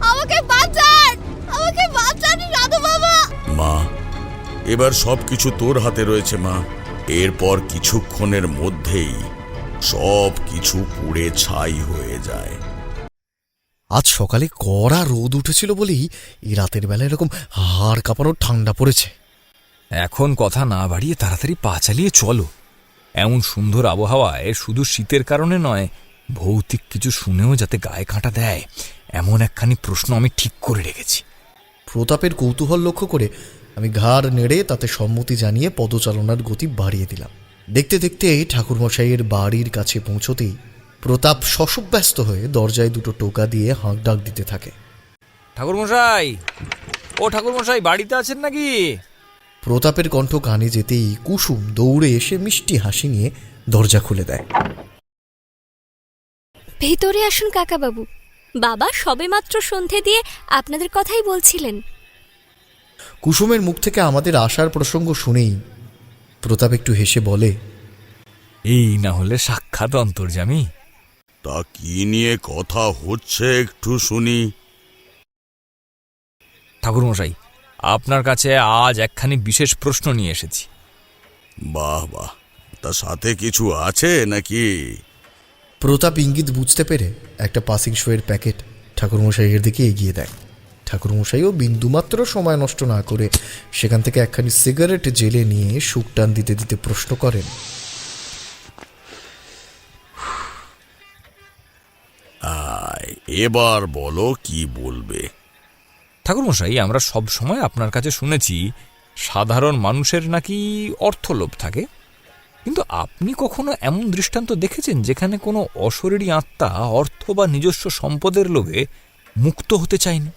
আমাকে বাঁচান! আমাকে বাঁচান সাধু বাবা! মা এবার সব কিছু তোর হাতে রয়েছে মা। এরপর কিছুক্ষণের মধ্যেই সব কিছু পুড়ে ছাই হয়ে যায়। আজ সকালে কড়া রোদ উঠেছিল বলেই এই রাতের বেলা এরকম হাড় কাঁপানো ঠান্ডা পড়েছে। এখন কথা না বাড়িয়ে তাড়াতাড়ি পা চালিয়ে চলো। এমন সুন্দর আবহাওয়ায় শুধু শীতের কারণে নয় ভৌতিক কিছু শুনেও যাতে গায়ে কাঁটা দেয় এমন একখানি প্রশ্ন আমি ঠিক করে রেখেছি। প্রতাপের কৌতূহল লক্ষ্য করে আমি ঘাড় নেড়ে তাতে সম্মতি জানিয়ে পদচালনার গতি বাড়িয়ে দিলাম। দেখতে দেখতে ঠাকুরমশাইয়ের বাড়ির কাছে পৌঁছতেই প্রতাপ শশব্যস্ত হয়ে দরজায় দুটো টোকা দিয়ে হাঁক ডাক দিতে থাকে। ঠাকুরমশাই! ও ঠাকুরমশাই বাড়িতে আছেন নাকি? প্রতাপের কণ্ঠ কানে যেতেই কুসুম দৌড়ে এসে মিষ্টি হাসি নিয়ে দরজা খুলে দেয়। ভেতরে আসুন কাকাবাবু। বাবা সবেমাত্র সন্ধে দিয়ে আপনাদের কথাই বলছিলেন। কুসুমের মুখ থেকে আমাদের আসার প্রসঙ্গ শুনেই প্রতাপ একটু হেসে বলে এই না হলে সাক্ষাৎ অন্তর্জামী তা কি নিয়ে কথা হচ্ছে একটু শুনি। ঠাকুরমশাই আপনার কাছে আজ একখানি বিশেষ প্রশ্ন নিয়ে এসেছি। বাহ বাহ। তা সাথে কিছু আছে নাকি? প্রতাপ ইঙ্গিত বুঝতে পেরে একটা পাসিং শোয়ের প্যাকেট ঠাকুরমশাইয়ের দিকে এগিয়ে দেয়। ঠাকুরমশাইও বিন্দুমাত্র সময় নষ্ট না করে সেখান থেকে একখানি সিগারেট জেলে নিয়ে সুখ টান দিতে দিতে প্রশ্ন করেন আয়, এবার বলো কি বলবে? ঠাকুরমশাই আমরা সব সময় আপনার কাছে শুনেছি সাধারণ মানুষের নাকি অর্থলোভ থাকে। কিন্তু আপনি কখনো এমন দৃষ্টান্ত দেখেছেন যেখানে কোনো অশরীরী আত্মা অর্থ বা নিজস্ব সম্পদের লোভে মুক্ত হতে চায়নি?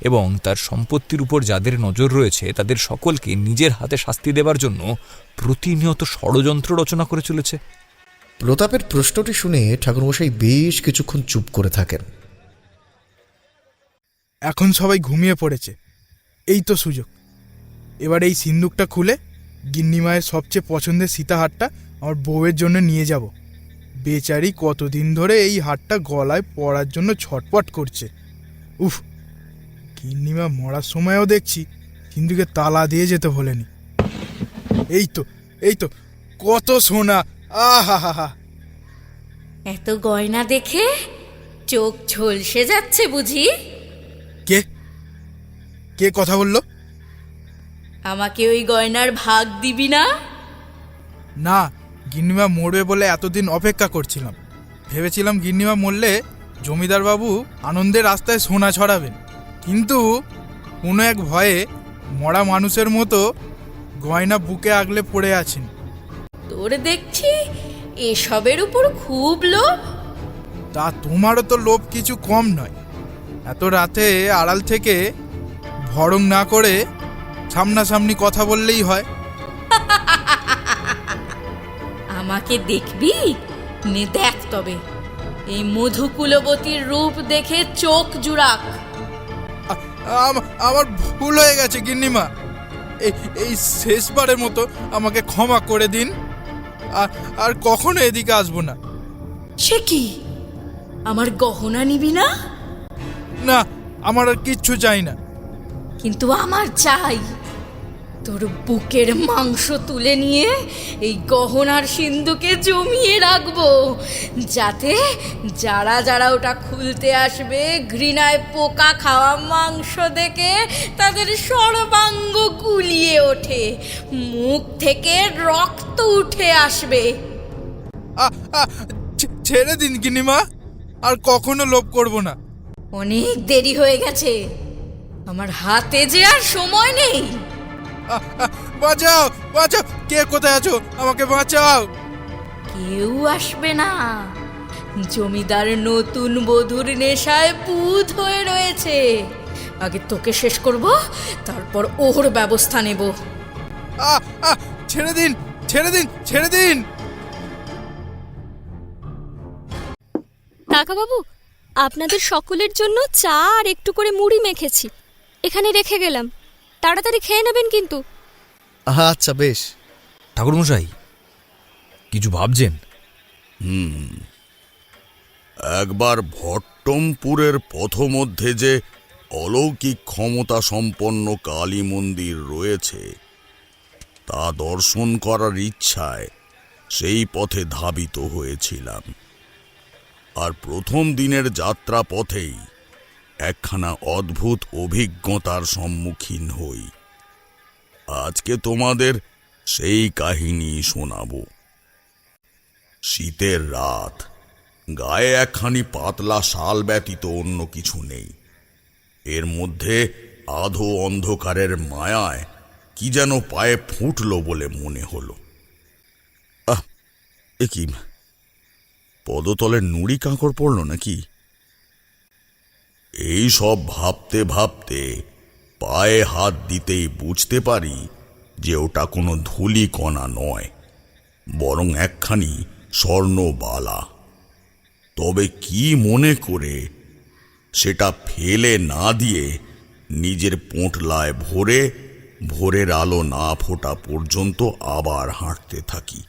এবং তার সম্পত্তির উপর যাদের নজর রয়েছে তাদের সকলকে নিজের হাতে শাস্তি দেবার জন্য প্রতিনিয়ত ষড়যন্ত্র রচনা করে চলেছে। প্রতাপের প্রশ্নটি শুনে ঠাকুরমশাই বেশ কিছুক্ষণ চুপ করে থাকেন। এখন সবাই ঘুমিয়ে পড়েছে। এই তো সুযোগ। এবার এই সিন্দুকটা খুলে গিন্নিমায়ের সবচেয়ে পছন্দের সীতাহারটা আমার বউয়ের জন্য নিয়ে যাব। বেচারি কতদিন ধরে এই হারটা গলায় পরার জন্য ছটপট করছে। উফ গিন্নিমা মরার সময়ও দেখছি সিন্ধুকে তালা দিয়ে যেতে ভোলেনি এই তো এই তো কত সোনা আহা হা হা এত গয়না দেখে চোখ ঝলসে যাচ্ছে বুঝি? কে? কে কথা বলল? আমাকে ওই গয়নার ভাগ দিবি না? না গিন্নিমা মরবে বলে এতদিন অপেক্ষা করছিলাম। ভেবেছিলাম গিন্নিমা মরলে জমিদার বাবু আনন্দের রাস্তায় সোনা ছড়াবেন। কিন্তু কোনো এক ভয়ে মরা মানুষের মতো গয়না বুকে আগলে পড়ে আছেন। তোর দেখছি এসবের উপর খুব লোভ। তা তোমারও তো লোভ কিছু কম নয়। এত রাতে আড়াল থেকে ভরং না করে সামনাসামনি কথা বললেই হয়। আমাকে দেখবি? নে দেখ তবে। এই মধুকুলবতীর রূপ দেখে চোখ জুড়াক। আমার ভুল হয়ে গেছে গিন্নিমা। এই শেষবারের মতো আমাকে ক্ষমা করে দিন। আর আর কখনো এদিকে আসব না। সে কি? আমার গহনা নিবি না? না আমার আর কিচ্ছু চাই না। কিন্তু আমার চাই। তোর বুকের মাংস তুলে নিয়ে এই গহনার সিন্ধুকে জমিয়ে রাখব। যাতে যারা যারা ওটা খুলতে আসবে ঘৃণায় পোকা খাওয়া মাংস দেখে তাদের সর্বাঙ্গ গুলিয়ে ওঠে। মুখ থেকে রক্ত উঠে আসবে। ছেড়ে দিন গিন্নিমা আর কখনো লোভ করব না। অনেক দেরি হয়ে গেছে। আমার হাতে যে আর সময় নেই। বাঁচাও বাঁচাও। কে কোথায় আছো? আমাকে বাঁচাও। কেউ আসবে না। জমিদার নতুন বধুর নেশায় পুত হয়ে রয়েছে। আগে তোকে শেষ করব তারপর ওর ব্যবস্থা নেব। ছেড়ে দিন ছেড়ে দিন ছেড়ে দিন। কাকাবাবু আপনাদের সকলের জন্য চা আর একটু করে মুড়ি মেখেছি। এখানে রেখে গেলাম। তাড়াতাড়ি খেয়ে নেবেন কিন্তু। আচ্ছা বেশ। ঠাকুরমশাই কিছু ভাবছেন? হুম। একবার ভট্টমপুরের কুট্টমপুরের পথমধ্যে যে অলৌকিক ক্ষমতা সম্পন্ন কালী মন্দির রয়েছে তা দর্শন করার ইচ্ছায় সেই পথে ধাবিত হয়েছিলাম। আর প্রথম দিনের যাত্রা পথেই একখানা অদ্ভুত অভিজ্ঞতার সম্মুখীন হই। আজকে তোমাদের সেই কাহিনী শোনাব। শীতের রাত, গায়ে একখানি পাতলা শাল ব্যতীত অন্য কিছু নেই। এর মধ্যে আধো অন্ধকারের মায়ায় কি যেন পায়ে ফুটলো বলে মনে হলো। আহ, এ কি পদতলে নুড়ি কাঁকড় পড়ল নাকি? এই সব ভাবতে ভাবতে পায়ে হাত দিতেই বুঝতে পারি যে ওটা কোনো ধুলি কণা নয়, বরং একখানি স্বর্ণবালা। তবে কি মনে করে সেটা ফেলে না দিয়ে নিজের পোঁটলায় ভরে ভোরের আলো না ফোটা পর্যন্ত আবার হাঁটতে থাকি।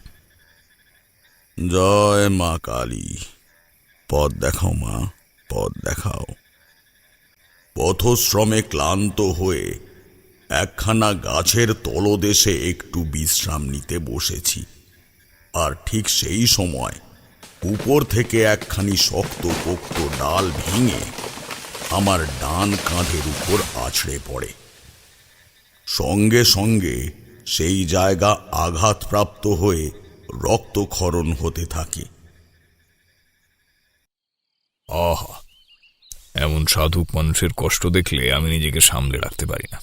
জয় মা কালী। পথ দেখাও মা, পথ দেখাও। পথশ্রমে ক্লান্ত হয়ে একখানা গাছের তলদেশে একটু বিশ্রাম নিতে বসেছি। আর ঠিক সেই সময় উপর থেকে একখানি শক্ত পোক্ত ডাল ভেঙে আমার ডান কাঁধের উপর আছড়ে পড়ে। সঙ্গে সঙ্গে সেই জায়গা আঘাতপ্রাপ্ত হয়ে রক্তক্ষরণ হতে থাকে। আহা সাধুক মানুষের কষ্ট দেখলে আমি নিজেকে সামলে রাখতে পারি না।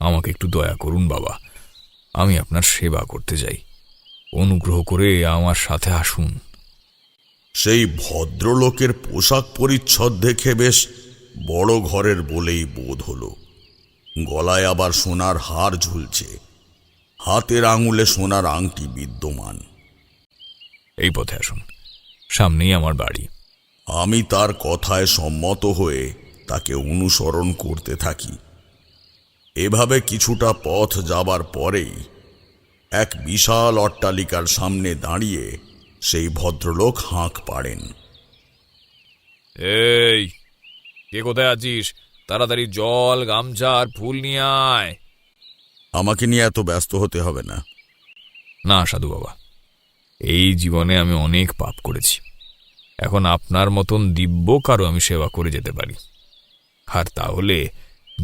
আমাকে একটু দয়া করুন বাবা। আমি আপনার সেবা করতে যাই অনুগ্রহ করে আমার সাথে আসুন। সেই ভদ্রলোকের পোশাক পরিচ্ছদ দেখে বেশ বড় ঘরের বলেই বোধ হলো। গলায় আবার সোনার হার ঝুলছে। হাতের আঙুলে সোনার আংটি বিদ্যমান। এই পথে আসুন। সামনেই আমার বাড়ি। আমি তার কথায় সম্মত হয়ে তাকে অনুসরণ করতে থাকি। এভাবে কিছুটা পথ যাবার পরেই এক বিশাল অট্টালিকার সামনে দাঁড়িয়ে সেই ভদ্রলোক হাঁক পাড়েন। এই কে কোথায় আছিস? তাড়াতাড়ি জল গামছা আর ফুল নিয়ে আয়। আমাকে নিয়ে এত ব্যস্ত হতে হবে না। না সাধু বাবা। এই জীবনে আমি অনেক পাপ করেছি। এখন আপনার মতন দিব্য কারও আমি সেবা করে যেতে পারি। আর তাহলে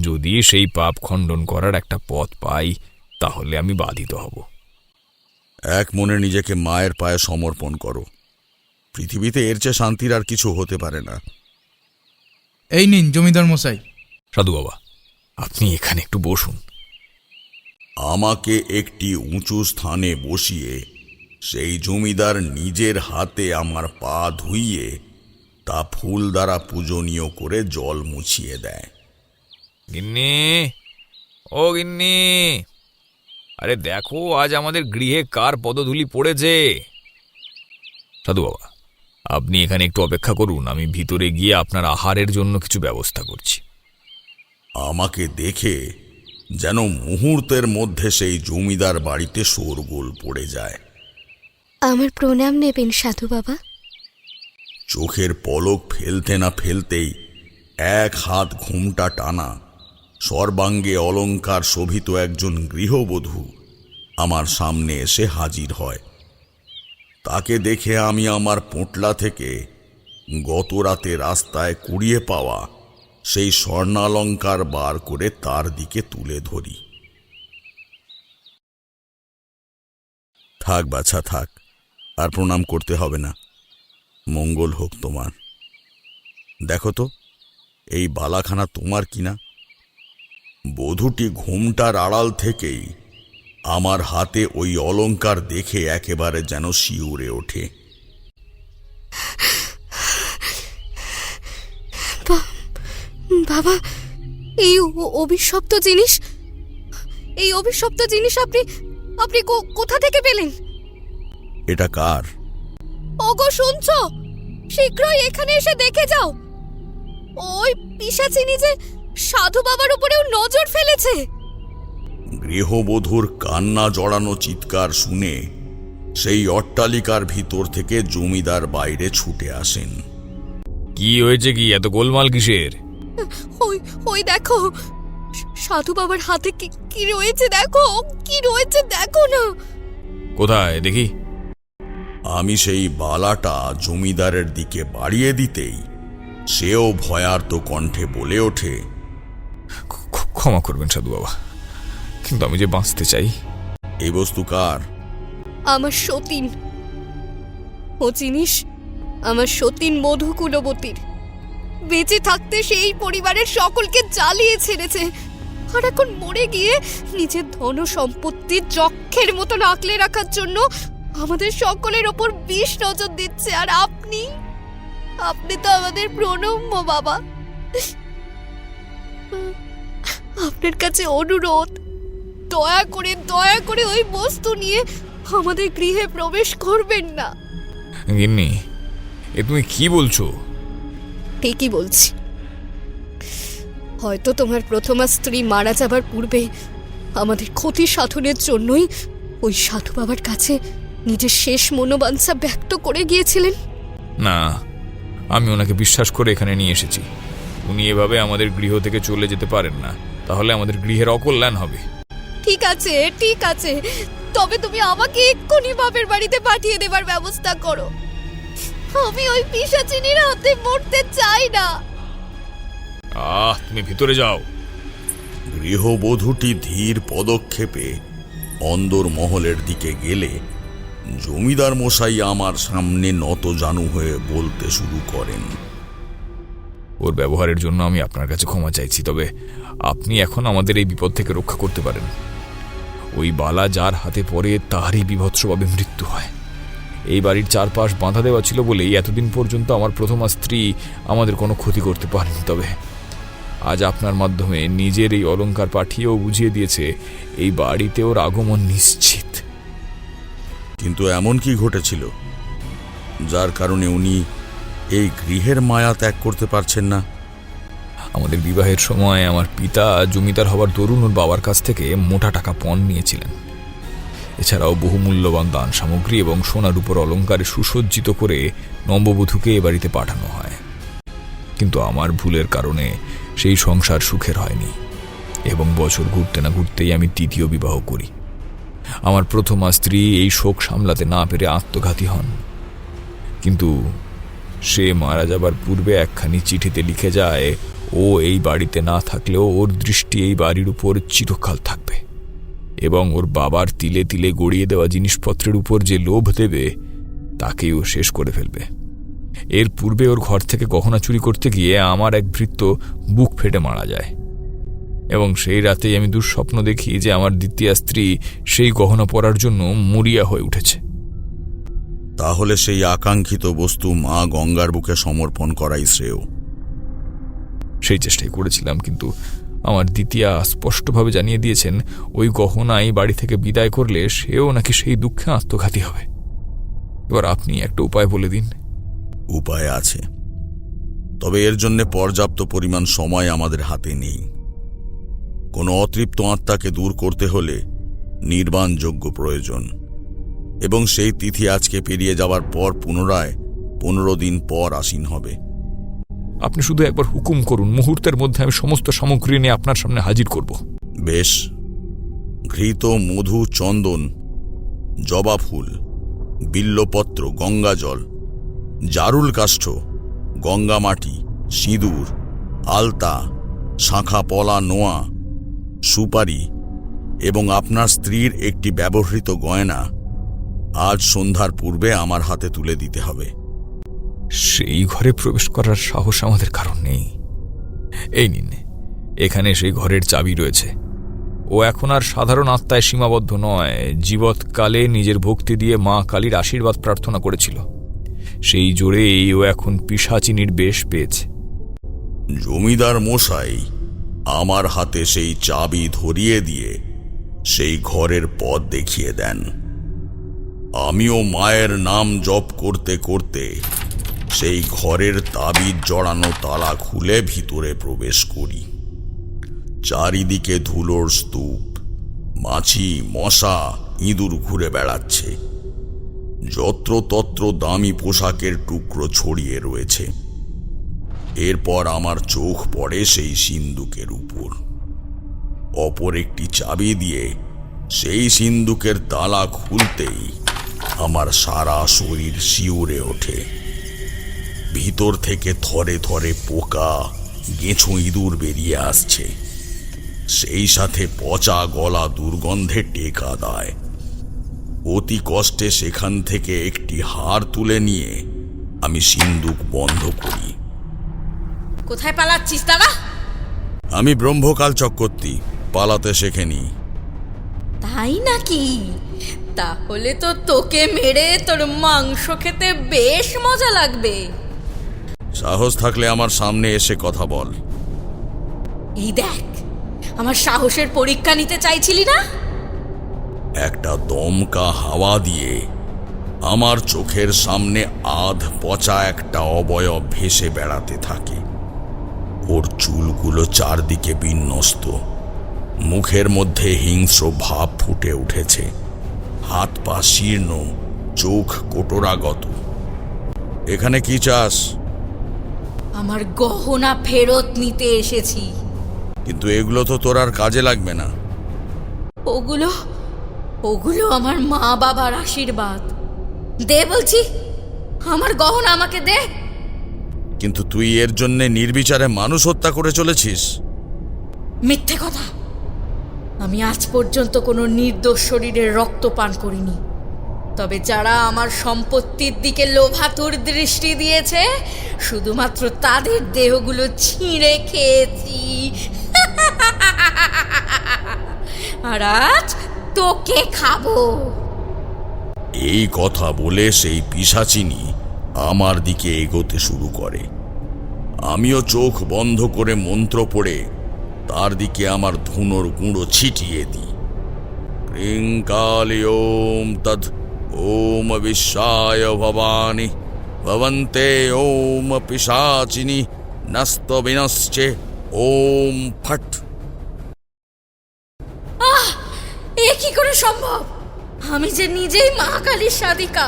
যদি সেই পাপ খণ্ডন করার একটা পথ পাই তাহলে আমি বাধিত হব। এক মনে নিজেকে মায়ের পায়ে সমর্পণ করো। পৃথিবীতে এর চেয়ে শান্তির আর কিছু হতে পারে না। এই নিন জমিদার মশাই। সাধু বাবা আপনি এখানে একটু বসুন। আমাকে একটি উঁচু স্থানে বসিয়ে সেই জমিদার নিজের হাতে আমার পা ধুইয়ে তা ফুল দ্বারা পূজনীয় করে জল মুছিয়ে দেয়। গিন্নি ও গিন্নি আরে দেখো আজ আমাদের গৃহে কার পদধূলি পড়েছে। সাধু বাবা আপনি এখানে একটু অপেক্ষা করুন আমি ভিতরে গিয়ে আপনার আহারের জন্য কিছু ব্যবস্থা করছি। আমাকে দেখে যেন মুহূর্তের মধ্যে সেই জমিদার বাড়িতে শোরগোল পড়ে যায়। আমার প্রণাম নেবেন, সাধু বাবা। চোখের পলক ফেলতে না ফেলতেই এক হাত ঘুমটা টানা সর্বাঙ্গে অলঙ্কার শোভিত একজন গৃহবধূ আমার সামনে এসে হাজির হয়। তাকে দেখে আমি আমার পোঁটলা থেকে গত রাতে রাস্তায় কুড়িয়ে পাওয়া সেই স্বর্ণালঙ্কার বার করে তার দিকে তুলে ধরি। থাক বাছা, থাক। আর প্রণাম করতে হবে না। মঙ্গল হোক তোমার। দেখো তো, এই বালাখানা তোমার কিনা বধূটি ঘুমটার আড়াল থেকেই আমার হাতে ওই অলঙ্কার দেখে একেবারে যেন শিউরে ওঠে। বাবা, এই অভিশপ্ত জিনিস, এই অভিশপ্ত জিনিস আপনি আপনি কোথা থেকে পেলেন? এটা কার? ওগো শুনছো? শীঘ্রই এখানে এসে দেখে যাও। ওই পিসাচিনি যে সাধু বাবার উপরেও নজর ফেলেছে। গৃহবধূর কান্না জড়ানো চিৎকার শুনে সেই অট্টালিকার ভিতর থেকে জমিদার বাইরে ছুটে আসেন। কি হয়েছে কি? এত গোলমাল কিসের? ওই ওই দেখো সাধু বাবার হাতে কি কি রয়েছে দেখো? কি রয়েছে দেখো না। কোথায়? দেখি। আমি সেই বালাটা জমিদারের দিকে বাড়িয়ে দিতেই সেও ভয়ার্ত কণ্ঠে বলে ওঠে ক্ষমা করবেন সাধু বাবা কিন্তু আমি যে বাঁচতে চাই। এই বস্তু কার? আমার সতীন। ও জিনিস আমার সতীন মধু কুলবতীর। বেঁচে থাকতে সেই পরিবারের সকলকে জ্বালিয়ে ছেড়েছে। আর এখন মরে গিয়ে নিজের ধন সম্পত্তি যক্ষের মতন আঁকলে রাখার জন্য আমাদের সকলের ওপর বিষ নজর দিচ্ছে আর আপনি? আপনি তো আমাদের প্রণম্য বাবা। আপনার কাছে অনুরোধ দয়া করে দয়া করে ওই বস্তু নিয়ে আমাদের গৃহে প্রবেশ করবেন না। গিন্নি এ তুমি কি বলছো? ঠিকই বলছি। হয়তো তোমার প্রথমা স্ত্রী মারা যাবার পূর্বে আমাদের ক্ষতি সাধনের জন্যই ওই সাধু বাবার কাছে নিজের শেষ মনোবাঞ্ছা ব্যক্ত করে গিয়েছিলেন? না আমি ওনাকে বিশ্বাস করে এখানে নিয়ে এসেছি। উনি এভাবে আমাদের গৃহ থেকে চলে যেতে পারেন না। তাহলে আমাদের গৃহের অকল্যাণ হবে। ঠিক আছে ঠিক আছে। তবে তুমি আমাকে এক্ষুনি বাপের বাড়িতে পাঠিয়ে দেবার ব্যবস্থা করো। আমি ওই পিসাচিনির হাতে মরতে চাই না। আহ তুমি ভিতরে যাও। গৃহবধূটি ধীর পদক্ষেপে অন্দর মহলের দিকে গেলে জমিদার মশাই আমার সামনে নত জানু হয়ে বলতে শুরু করেন। ওর ব্যবহারের জন্য আমি আপনার কাছে ক্ষমা চাইছি, তবে আপনি এখন আমাদের এই বিপদ থেকে রক্ষা করতে পারেন। ওই বালা যার হাতে পড়ে তারই বিভৎসভাবে মৃত্যু হয়। এই বাড়ির চারপাশ বাঁধা দেওয়া ছিল বলেই এতদিন পর্যন্ত আমার প্রথমা স্ত্রী আমাদের কোনো ক্ষতি করতে পারেনি, তবে আজ আপনার মাধ্যমে নিজের এই অলংকার পাঠিয়েও বুঝিয়ে দিয়েছে, এই বাড়িতে ওর আগমন নিশ্চিত। কিন্তু এমন কি ঘটেছিল? যার কারণে উনি এই গৃহের মায়া ত্যাগ করতে পারছেন না। আমাদের বিবাহের সময় আমার পিতা জমিদার হবার দরুন ওর বাবার কাছ থেকে মোটা টাকা পণ নিয়েছিলেন। এছাড়াও বহু মূল্যবান দান সামগ্রী এবং সোনার উপর অলঙ্কারে সুসজ্জিত করে নববধূকে এ বাড়িতে পাঠানো হয়। কিন্তু আমার ভুলের কারণে সেই সংসার সুখের হয়নি এবং বছর ঘুরতে না ঘুরতেই আমি তৃতীয় বিবাহ করি। আমার প্রথমা স্ত্রী এই শোক সামলাতে না পেরে আত্মঘাতী হন। কিন্তু সে মারা যাবার পূর্বে একখানি চিঠিতে লিখে যায়, ও এই বাড়িতে না থাকলেও ওর দৃষ্টি এই বাড়ির উপর চিরকাল থাকবে এবং ওর বাবার তিলে তিলে গড়িয়ে দেওয়া জিনিসপত্রের উপর যে লোভ দেবে, তাকেই ও শেষ করে ফেলবে। এর পূর্বে ওর ঘর থেকে গহনা চুরি করতে গিয়ে আমার এক ভৃত্য বুক ফেটে মারা যায়। এবং সেই রাতেই আমি দুঃস্বপ্ন দেখি যে আমার দ্বিতীয় স্ত্রী সেই গহনা পরার জন্য মরিয়া হয়ে উঠেছে। তাহলে সেই আকাঙ্ক্ষিত বস্তু মা গঙ্গার বুকে সমর্পণ করাই শ্রেয়। সেই চেষ্টাই করেছিলাম কিন্তু আমার দ্বিতীয়া স্পষ্টভাবে জানিয়ে দিয়েছেন ওই গহনাই বাড়ি থেকে বিদায় করলে সেও নাকি সেই দুঃখে আত্মঘাতী হবে। এবার আপনি একটা উপায় বলে দিন। উপায় আছে। তবে এর জন্য পর্যাপ্ত পরিমাণ সময় আমাদের হাতে নেই। কোনো অতৃপ্ত আত্মাকে দূর করতে হলে নির্বাণযোগ্য প্রয়োজন। এবং সেই তিথি আজকে পেরিয়ে যাওয়ার পর পুনরায় পনেরো দিন পর আসীন হবে। আপনি শুধু একবার হুকুম করুন মুহূর্তের মধ্যে আমি সমস্ত সামগ্রী নিয়ে আপনার সামনে হাজির করব। বেশ। ঘৃত মধু চন্দন জবা ফুল বিল্লপত্র গঙ্গাজল জারুল কাষ্ঠ গঙ্গা মাটি সিঁদুর আলতা শাঁখা পলা নোয়া সুপারি এবং আপনার স্ত্রীর একটি ব্যবহৃত গয়না আজ সন্ধ্যার পূর্বে আমার হাতে তুলে দিতে হবে। সেই ঘরে প্রবেশ করার সাহস আমাদের কারণ নেই। এই নিন এখানে সেই ঘরের চাবি রয়েছে। ও এখন আর সাধারণ আত্মায় সীমাবদ্ধ নয় জীবৎকালে নিজের ভক্তি দিয়ে মা কালীর আশীর্বাদ প্রার্থনা করেছিল। সেই জোরেই ও এখন পিসাচিনীর বেশ পেয়েছে। জমিদার মশাই আমার হাতে সেই চাবি ধরিয়ে দিয়ে সেই ঘরের পথ দেখিয়ে দেন। আমিও মায়ের নাম জপ করতে করতে সেই ঘরের তাবিজ জড়ানো তালা খুলে ভিতরে প্রবেশ করি। চারিদিকে ধুলোর স্তূপ, মাছি, মশা, ইঁদুর ঘুরে বেড়াচ্ছে। যত্রতত্র দামি পোশাকের টুকরো ছড়িয়ে রয়েছে। এরপর আমার চোখ পড়ে সেই সিন্দুকের উপর। অপর একটি চাবি দিয়ে সেই সিন্দুকের তালা খুলতেই আমার সারা শরীর শিউরে ওঠে। ভিতর থেকে থরে থরে পোকা, গেঁছো ইঁদুর বেরিয়ে আসছে। সেই সাথে পচা গলা দুর্গন্ধে টেকা দেয়। অতি কষ্টে সেখান থেকে একটি হাড় তুলে নিয়ে আমি সিন্দুক বন্ধ করি। কোথায় পালাচ্ছিস তারা আমি ব্রহ্মকাল চক্রবর্তী পালাতে শেখেনি। তাই নাকি? তাহলে তো তোকে মেরে তোর মাংস খেতে বেশ মজা লাগবে। সাহস থাকলে আমার সামনে এসে কথা বল। এই দেখ আমার সাহসের পরীক্ষা নিতে চাইছিলি না? একটা দমকা হাওয়া দিয়ে আমার চোখের সামনে আধ পচা একটা অবয়ব ভেসে বেড়াতে থাকে। ওর চুলগুলো চারদিকে বিন্যস্ত। মুখের মধ্যে হিংস্র ভাব ফুটে উঠেছে। হাত পা শীর্ণ চোখ কোটরাগত। এখানে কি চাস? আমার গহনা ফেরত নিতে এসেছি। কিন্তু এগুলো তো তোর আর কাজে লাগবে না। ওগুলো ওগুলো আমার মা বাবার আশীর্বাদ। দে বলছি আমার গহনা আমাকে দে। কিন্তু তুই এর জন্যে নির্বিচারে মানুষ হত্যা করে চলেছিস। মিথ্যে কথা। আমি আজ পর্যন্ত কোনো নির্দোষ শরীরের রক্ত পান করিনি। তবে যারা আমার সম্পত্তির দিকে লোভাতুর দৃষ্টি দিয়েছে শুধুমাত্র তাদের দেহগুলো ছিঁড়ে খেয়েছি। আর আজ তোকে খাব। এই কথা বলে সেই পিসাচিনি আমার দিকে এগোতে শুরু করে। আমিও চোখ বন্ধ করে মন্ত্র পড়ে তার দিকে আমার ধুনোর গুঁড়ো ছিটিয়ে দিই। ক্রিঙ্কালি ওম তদ ওম বিশ্বায় ভবানী, ভবন্তে ওম পিসাচিনি নস্ত বিনশ্চে ওম ফট। এ কি করে সম্ভব? আমি যে নিজেই মা কালীর সাধিকা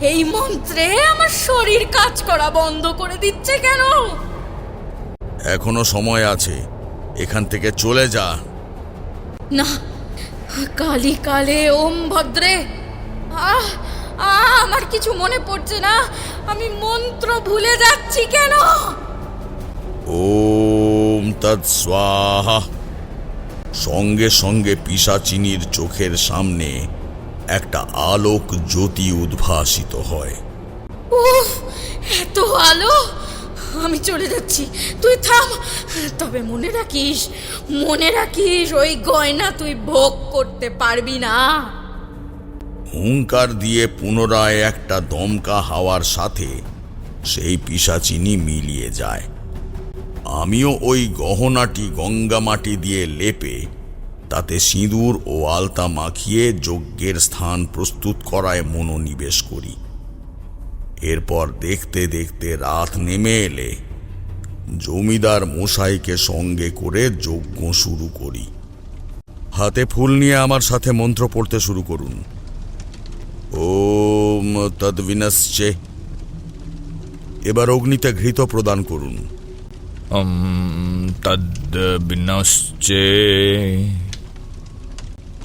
এই মন্ত্রে আমার শরীর কাজ করা বন্ধ করে দিচ্ছে কেন? এখনও সময় আছে। এখান থেকে চলে যা। না কালী কালে ওম ভদ্রে। আহ আমার কিছু মনে পড়ছে না। আমি মন্ত্র ভুলে যাচ্ছি কেন? ওম তৎ স্বাহা। সঙ্গে সঙ্গে পিসাচিনির চোখের সামনে একটা আলোক জ্যোতি উদ্ভাসিত হয়। উফ এত আলো! আমি চলে যাচ্ছি। তুই থাম! তবে মনে রাখিস মনে রাখিস ওই গয়না তুই ভোগ করতে পারবি না। হুঙ্কার দিয়ে পুনরায় একটা দমকা হাওয়ার সাথে সেই পিসাচিনি মিলিয়ে যায়। আমিও ওই গহনাটি গঙ্গা মাটি দিয়ে লেপে তাতে সিঁদুর ও আলতা মাখিয়ে যজ্ঞের স্থান প্রস্তুত করায় মনোনিবেশ করি। এরপর দেখতে দেখতে রাত নেমে এলে জমিদার মশাইকে সঙ্গে করে যজ্ঞ শুরু করি। হাতে ফুল নিয়ে আমার সাথে মন্ত্র পড়তে শুরু করুন। ওম তদ্বিনশ্চে। এবার অগ্নিতে ঘৃত প্রদান করুন। উম, তদ্ বিনশ্চে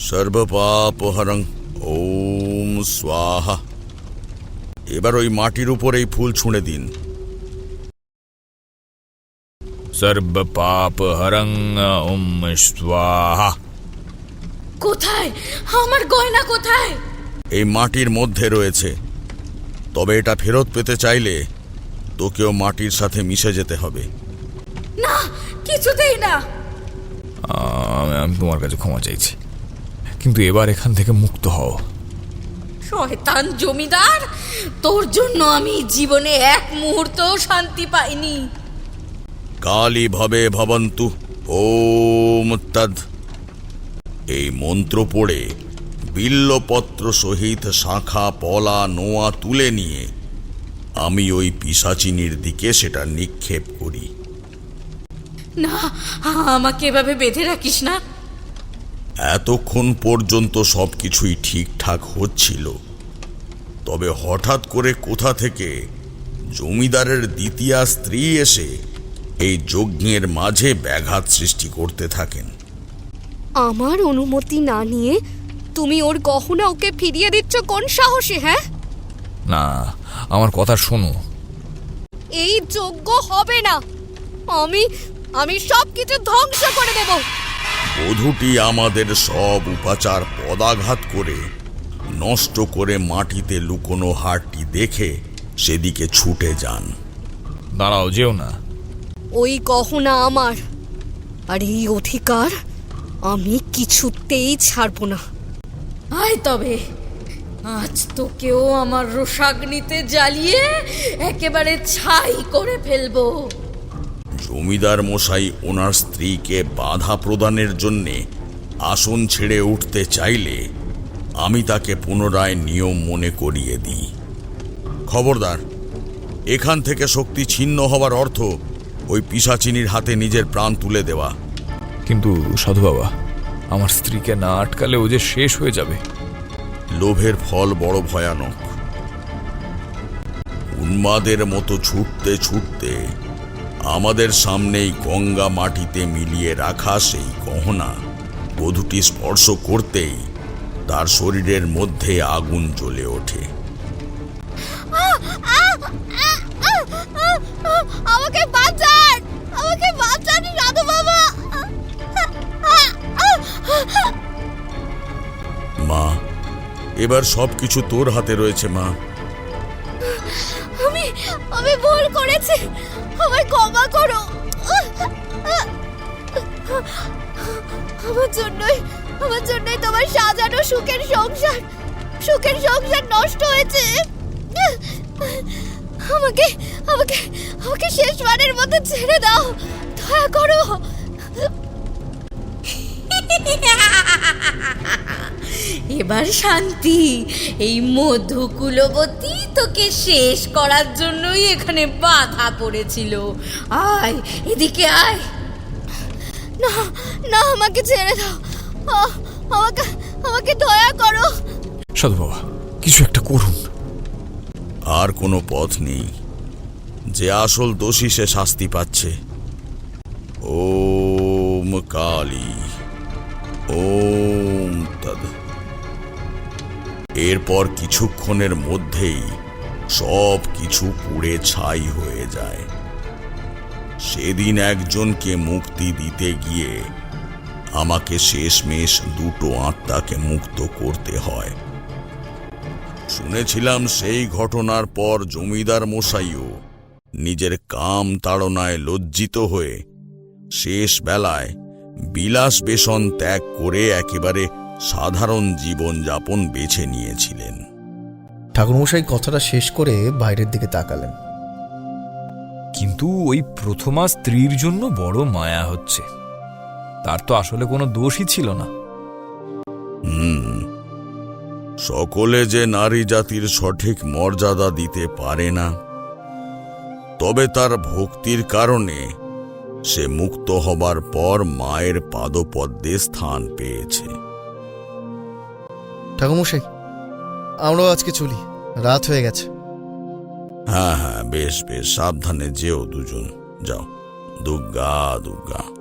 সর্বপাপহরং। ওম স্বাহা। এবার ওই মাটির উপর এই ফুল ছুঁড়ে দিন। সর্ব পাপ হরং ওম স্বাহা। কোথায়? আমার গয়না কোথায়? এই মাটির মধ্যে রয়েছে। তবে এটা ফেরত পেতে চাইলে তোকেও মাটির সাথে মিশে যেতে হবে। না কিছুতেই না। আমি তোমার কাছে ক্ষমা চাইছি। কিন্তু এবার এখান থেকে মুক্ত হও। শয়তান জমিদার তোর জন্য আমি জীবনে এক মুহূর্ত শান্তি পাইনি। কালী ভবে ভবন্তু ওম তদ এই মন্ত্র পড়ে বিল্লপত্র সহিত শাখা পলা নোয়া তুলে নিয়ে আমি ওই পিসাচিনির দিকে সেটা নিক্ষেপ করি। না আমাকে এভাবে বেঁধে রাখিস না। এতক্ষণ পর্যন্ত সব কিছুই ঠিকঠাক হচ্ছিল। তবে হঠাৎ করে কোথা থেকে জমিদারের দ্বিতীয়া স্ত্রী এসে এই যজ্ঞের মাঝে ব্যাঘাত সৃষ্টি করতে থাকেন। আমার অনুমতি না নিয়ে তুমি ওর গহনা ওকে ফিরিয়ে দিচ্ছ কোন সাহসে হ্যাঁ? না আমার কথা শোনো। এই যোগ্য হবে না। আমি আমি সব কিছু ধ্বংস করে দেব। বধূটি আমাদের সব উপাচার পদাঘাত করে নষ্ট করে মাটিতে লুকোনো হাড়টি দেখে সেদিকে ছুটে যান। দাঁড়াও যেও না। ওই গহনা আমার। আর এই অধিকার আমি কিছুতেই ছাড়বো না। আয় তবে আজ তোকেও আমার রোষাগ্নিতে জ্বালিয়ে একেবারে ছাই করে ফেলব। জমিদার মশাই ওনার স্ত্রীকে বাধা প্রদানের জন্যে আসন ছেড়ে উঠতে চাইলে আমি তাকে পুনরায় নিয়ম মনে করিয়ে দিই। খবরদার এখান থেকে শক্তি ছিন্ন হবার অর্থ ওই পিসাচিনীর হাতে নিজের প্রাণ তুলে দেওয়া। কিন্তু সাধু বাবা আমার স্ত্রীকে না আটকালে ও যে শেষ হয়ে যাবে। লোভের ফল বড় ভয়ানক। উন্মাদের মতো ছুটতে ছুটতে আমাদের সামনেই গঙ্গা মাটিতে মিলিয়ে রাখা সেই গহনা। বধূটি স্পর্শ করতেই তার শরীরের মধ্যে আগুন জ্বলে ওঠে। আমাকে বাঁচান! আমাকে বাঁচান সাধু বাবা! মা এবার সবকিছু তোর হাতে রয়েছে মা। আমি আমি ভুল করেছি। আমায় ক্ষমা করো। আমার জন্যই আমার জন্যই তোমার সাজানো সুখের সংসার সুখের সংসার নষ্ট হয়েছে। আমাকে আমাকে আমাকে শেষবারের মতো ছেড়ে দাও। দয়া করো। এবার শান্তি এই মধুকুলবতী তোকে শেষ করার জন্যই এখানে বাধা পড়েছিল। আয় এদিকে আয়। না না আমাকে ছেড়ে দাও। আমাকে আমাকে দয়া করো। সাধু বাবা কিছু একটা করুন। আর কোনো পথ নেই। যে আসল দোষী সে শাস্তি পাচ্ছে। ওম কালী। ওম তদ। এরপর কিছুক্ষণের মধ্যেই সব কিছু পুড়ে ছাই হয়ে যায়। সেদিন একজনকে মুক্তি দিতে গিয়ে আমাকে শেষমেশ দুটো আত্মাকে মুক্ত করতে হয়। শুনেছিলাম সেই ঘটনার পর জমিদার মশাইও নিজের কাম তাড়নায় লজ্জিত হয়ে শেষ বেলায় বিলাস বেসন ত্যাগ করে একেবারে সাধারণ জীবন যাপন বেছে নিয়েছিলেন। ঠাকুরমশাই কথাটা শেষ করে বাইরের দিকে তাকালেন। কিন্তু ওই প্রথমা স্ত্রীর জন্য বড় মায়া হচ্ছে। তার তো আসলে কোনো দোষই ছিল না। হুম সকলে যে নারী জাতির সঠিক মর্যাদা দিতে পারে না তবে তার ভক্তির কারণে সে মুক্ত হবার পর মায়ের পাদপদ্মে স্থান পেয়েছে। ঠাকুমশাই আমরাও আজকে চলি। রাত হয়ে গেছে। হ্যাঁ হ্যাঁ বেশ বেশ সাবধানে যেও দুজন। যাও। দুর্গা দুর্গা।